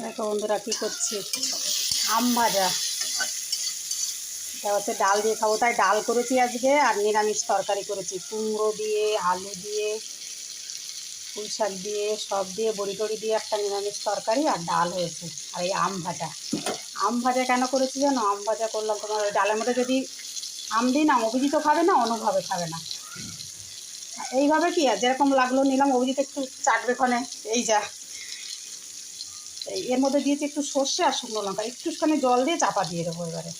দেখো বন্ধুরা কী করছি? আম ভাজা। এটা হচ্ছে ডাল দিয়ে খাব। তাই ডাল করেছি আজকে আর নিরামিষ তরকারি করেছি। কুমড়ো দিয়ে, আলু দিয়ে পুঁই শাক দিয়ে, সব দিয়ে, বড়ি টড়ি দিয়ে একটা নিরামিষ তরকারি আর ডাল হয়েছে। আর এই আম ভাজা। আম ভাজা কেন করেছি জানো? আম ভাজা করলাম তোমার ওই ডালের মধ্যে যদি আম দিই না, অভিজিৎও খাবে না অনুভাবে খাবে না। এইভাবে কি আর? যেরকম লাগল, নিলাম, অভিজিৎ একটু চাটবে ক্ষণে। এই যা। এর মধ্যে দিয়েছি একটু সর্ষে আর শুকনো লঙ্কা। একটুখানি জল দিয়ে চাপা দিয়ে দেবো এবারে।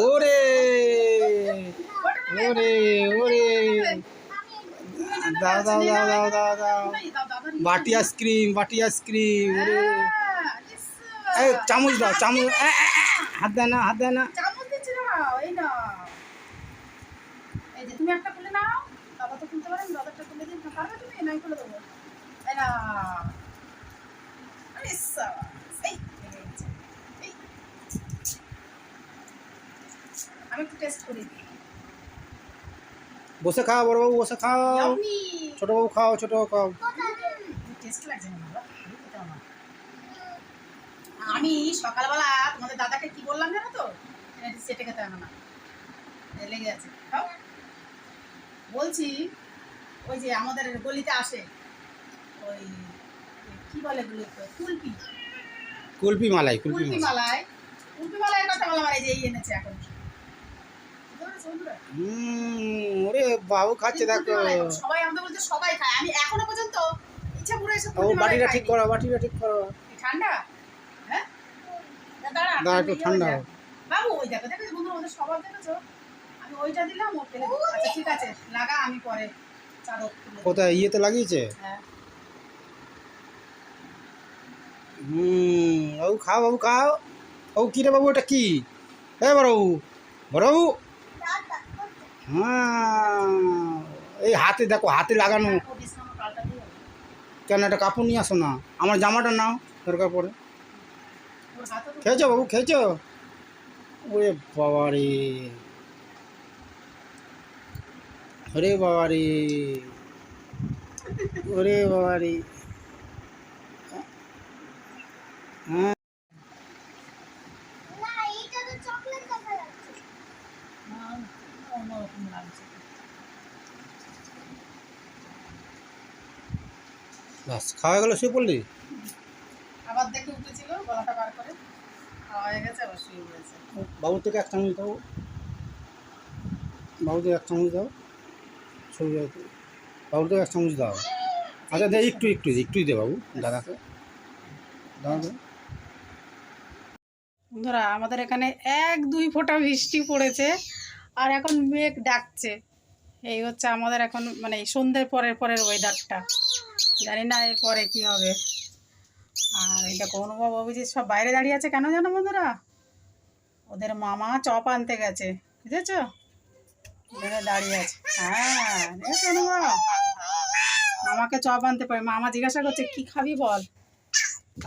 ওরে। ওরে ওরে। দাও দাও দাও দাও দাও দাও। বাটি আইসক্রিম বাটি আইসক্রিম ওরে। চামচ দাও চামচ। হাত দেয় না হাত দেয় না। তুমি একটা খুলে নাও। দাদা তো খুলতে পারেন দাদাটা খুলে দিন। পারবে তুমি? নাই খুলে দেবো। না আরে সাবাস, এই, লেগে গেছে। এই। আমি একটু টেস্ট করি বসে খাও বড় বাবু বসে খাও! ছোট বাবু খাও ছোট খাও টেস্ট লাগছে না বাবা, ভালোই খেতে আমার। আমি সকালবেলা তোমাদের দাদাকে কি বললাম জানো তো? সেটে খেতে হবে না। লেগে আছে। বলছি ওই যে আমাদের গলিতে আসে ওই কি বলে গুলো কুলপি। কুলপি মালাই কুলপি মালাই। কুলপি মালায় কথা বলা মানে যে এনেছে এখন। বুঝতে পেরেছ বন্ধুরা? হুম, ওরে বাবু খাচ্ছে দেখো। সবাই আমাদের বলছে সবাই খায়। আমি এখনও পর্যন্ত ইচ্ছা করে এসে ও বাটিটা ঠিক করো বাটিটা ঠিক করো। ঠান্ডা? দাঁড়া একটু ঠান্ডা হোক। বাবু ওই দেখো দেখো ওদের সবার দেখেছ? আমি ওইটা দিলাম ও ফেলে আচ্ছা ঠিক আছে লাগা আমি পরে চাদর কোথায় ইয়েতে লাগিয়েছে? হ্যাঁ। হুম বাবু খাও বাবু খাও। বাবু কী রে বাবু এটা কি? এ বড় বাবু হ্যাঁ এই হাতে দেখো হাতে লাগানো। ও। কেন একটা কাপড় নিয়ে আসো না। আমার জামাটা নাও দরকার পড়ে। খেয়েছো বাবু খেয়েছো ওরে বাবা রে ওরে বাবা রে ওরে বাবা রে হ্যাঁ না, অন্যরকম লাগছে বাস খাওয়া গেল শুয়ে পড়লি আবার দেখে উঠেছিল গলাটা বার করে খাওয়া হয়ে গেছে আবার শুয়ে পড়েছে বাবু থেকে এক চামচ দাও বাবু থেকে এক চামচ দাও ছবি বাবু থেকে এক চামচ দাও। আচ্ছা দে একটু একটু একটুই দে বাবু দাদাকে দাও বন্ধুরা আমাদের এখানে এক দুই ফোঁটা বৃষ্টি পড়েছে আর এখন মেঘ ডাকছে। এই হচ্ছে আমাদের এখন মানে সন্ধ্যের পরের পরের ওয়েদারটা জানি না এর পরে কি হবে। আর দেখো অনুভব, অভিজিৎ, সব বাইরে দাঁড়িয়ে আছে কেন জানো বন্ধুরা? ওদের মামা চপ আনতে গেছে, বুঝেছ? দাঁড়িয়ে আছে। হ্যাঁ মামাকে চপ আনতে পারে। মামা জিজ্ঞাসা করছে, কি খাবি বল?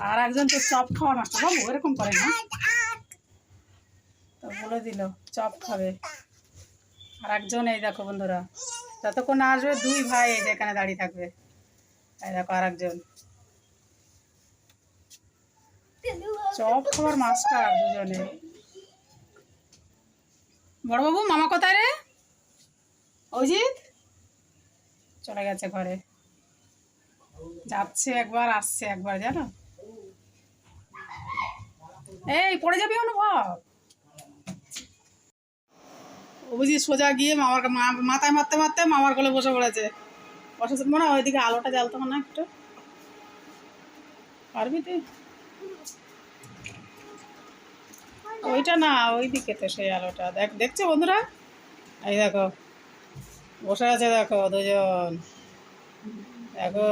আর একজন তো চপ খাওয়ার মাস্টার। বাবু, এরকম করে না? তো বলে দিল, চপ খাবে। আর একজন এই দেখো বন্ধুরা, যতক্ষণ আসবে দুই ভাই এই যে এখানে দাঁড়িয়ে থাকবে। এই দেখো আর একজন চপ খাবার মাস্টার দুজনে। বড়বাবু, মামা কোথায় রে? অজিত? চলে গেছে ঘরে। যাচ্ছে একবার, আসছে একবার, জানো? এই, পড়ে যাবি অনুভব? অভিজিৎ সোজা গিয়ে মামার মাথায় মারতে মারতে মামার কোলে বসে পড়েছে। বসে মনে হয় ওইদিকে আলোটা জ্বালতো না একটু। পারবি তুই? ওইটা না ওই দিকে তো সেই আলোটা। দেখ দেখছ বন্ধুরা? এই দেখো বসে আছে দেখো দুজন। দেখো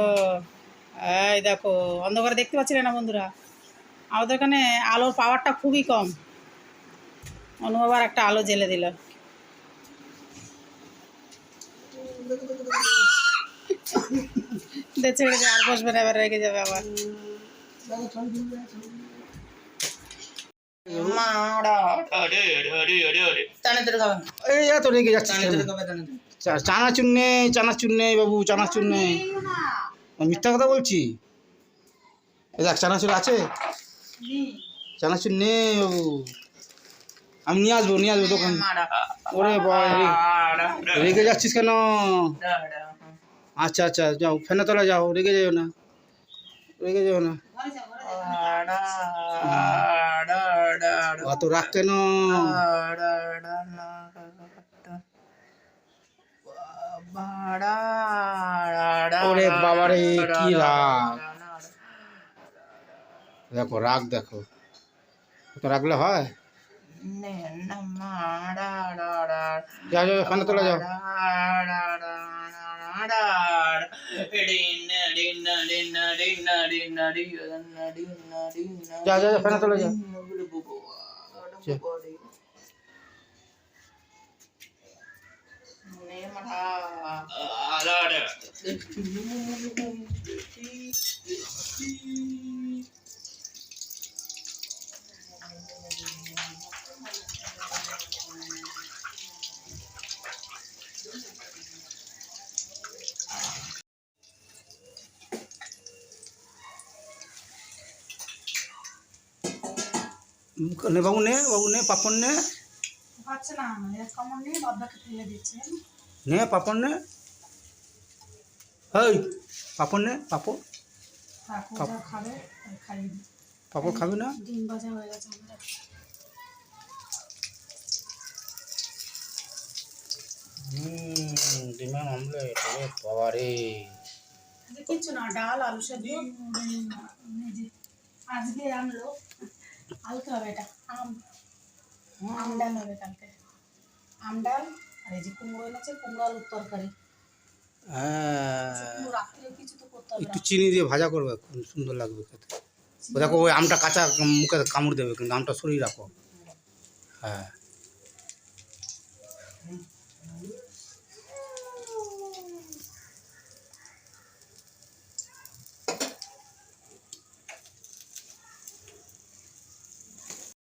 এই দেখো অন্ধকারে দেখতে পাচ্ছিলে না বন্ধুরা? আমাদের এখানে আলোর পাওয়ারটা খুবই কম। অনুভব একটা আলো জ্বেলে দিল। ছেড়ে দে, আর বসবে না এবার রেগে যাবে আবার। এই এত রেগে যাচ্ছিস চানাচুর নেই চানাচুর নেই বাবু চানাচুর নেই মিথ্যা কথা বলছি দেখ চানাচুর আছে চানাচুর নেই বাবু আমি নিয়ে আসব নিয়ে আসব দোকান ওরে রেগে যাচ্ছিস কেন আচ্ছা আচ্ছা যাও ফ্যানে তলা যাও রেগে যাও না। রেগে যাও না। অত রাগ কেন ওরে বাবারে কি রাগ দেখো রাগ দেখো তো রাগলে হয় যাও যাও ফ্যানে তলা যাও যা। নে বাবু নে বাবু নে পাপড় নে পাচ্ছে না ফেলে দিচ্ছে। নে পাপড় পাপড় নে পাপড় খাবে পাপড় না? হয়ে ডিমের অমলেট বাবা রে আজকে কিচ্ছু না ডাল আলু সেদ্ধ। আজকে আনলো। আলতে হবে এটা আম। হবে কালকে। আর এই যে কুমড়ো এনেছে কুমড়ো আলুর তরকারি। হ্যাঁ। আচ্ছা, একটু চিনি দিয়ে ভাজা করবে সুন্দর লাগবে খেতে। দেখো ওই আমটা কাঁচা মুখে কামড় দেবে কিন্তু আমটা সরিয়ে রাখো। হ্যাঁ।